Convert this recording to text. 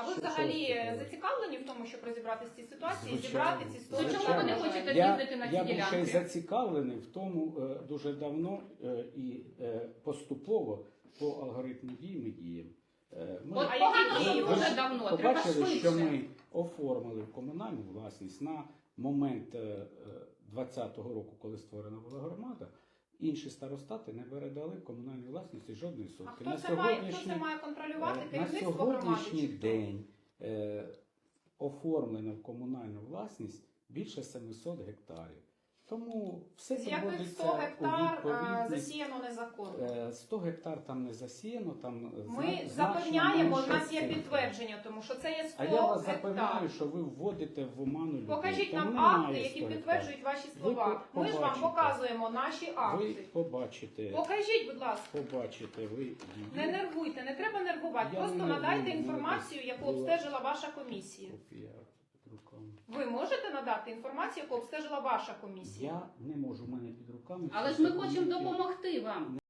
А ви Що- взагалі ви зацікавлені в тому, щоб розібратися в цій ситуації, Звичайно. зібрати ці То сторони? чому ви не хочете я, їздити на ці я був ще й ділянки? зацікавлений в тому е, дуже давно е, і е, поступово по алгоритму дій ми діємо. Е, ми- От А погано, які що дії? дуже давно, треба побачили, що швидше. ми оформили в комунальну власність на момент е, е, 20-го року, коли створена була громада. Інші старостати не передали комунальній власності жодної А хто На це має, хто це має контролювати? Е, На Керівництво громади? сьогоднішній день е, оформлено в комунальну власність більше 700 гектарів. Тому все З яких 100 гектар е, засіяно незаконно? Е, 100 гектар там не засіяно, там Ми зна- значно запевняємо, у нас є підтвердження, тому що це є 100 А я вас гектар. запевняю, що ви вводите в оману людей. Покажіть Там нам немає акти, 100 які підтверджують ваші слова. по- Ми ж вам побачите. показуємо наші Ви акти. побачите, Покажіть, будь ласка. побачите, ви її. Не нервуйте, не треба нервувати. Я Просто не надайте нервую, інформацію, яку була- обстежила ваша комісія. Руками. Ви можете надати інформацію, яку обстежила ваша комісія? Я не можу в мене під руками. Але ж ми хочемо допомогти вам.